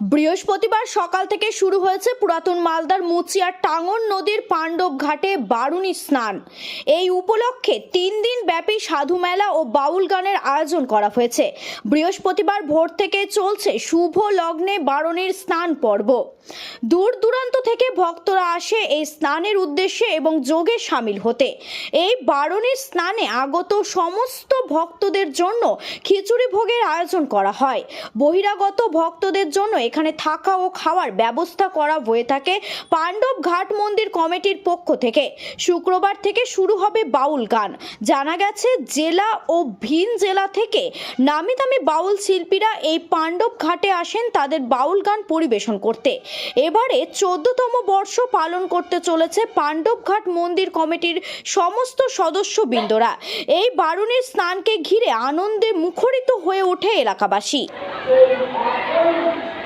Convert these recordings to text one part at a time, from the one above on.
বৃহস্পতিবার সকাল থেকে শুরু হয়েছে পুরাতন মালদার মুচিয়ার টাঙ্গন নদীর পাণ্ডব ঘাটে বারুণী স্নান। এই উপলক্ষে তিন দিন ব্যাপী সাধু মেলা ও বাউল গানের আয়োজন করা হয়েছে। বৃহস্পতিবার ভোর থেকে চলছে শুভ লগ্নে বারুণীর স্নান পর্ব। দূর দূরান্ত থেকে ভক্তরা আসে এই স্নানের উদ্দেশ্যে এবং যোগে সামিল হতে। এই বারুণীর স্নানে আগত সমস্ত ভক্তদের জন্য খিচুড়ি ভোগের আয়োজন করা হয়। বহিরাগত ভক্তদের জন্য এখানে থাকা ও খাওয়ার ব্যবস্থা করা হয়ে থাকে পাণ্ডব ঘাট মন্দির কমিটির পক্ষ থেকে। শুক্রবার থেকে শুরু হবে বাউল গান। জানা গেছে, জেলা ও ভিন জেলা থেকে নামি দামি বাউল শিল্পীরা এই পাণ্ডব ঘাটে আসেন তাদের বাউল গান পরিবেশন করতে। এবারে চোদ্দতম বর্ষ পালন করতে চলেছে পাণ্ডব ঘাট মন্দির কমিটির সমস্ত সদস্যবৃন্দরা। এই বারুণীর স্নানকে ঘিরে আনন্দে মুখরিত হয়ে ওঠে এলাকাবাসী।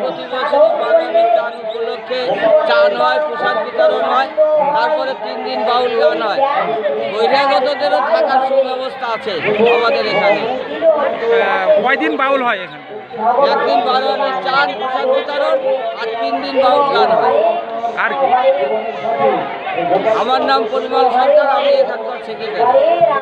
প্রতি বছরই বারোয়ানি চাঁদ উপলক্ষে চান হয় প্রসাদ বিতরণ হয় তারপরে তিন দিন বাউল গান হয়। বহিরাগতদেরও থাকার সুব্যবস্থা আছে আমাদের এখানে। কয়দিন বাউল হয় এখানে? একদিন বারোয়ানি চান প্রসাদ বিতরণ আর তিন দিন বাউল গান হয়। আর কি? আমার নাম পরিমল সরকার আমি এখানকার সেক্রেটারি।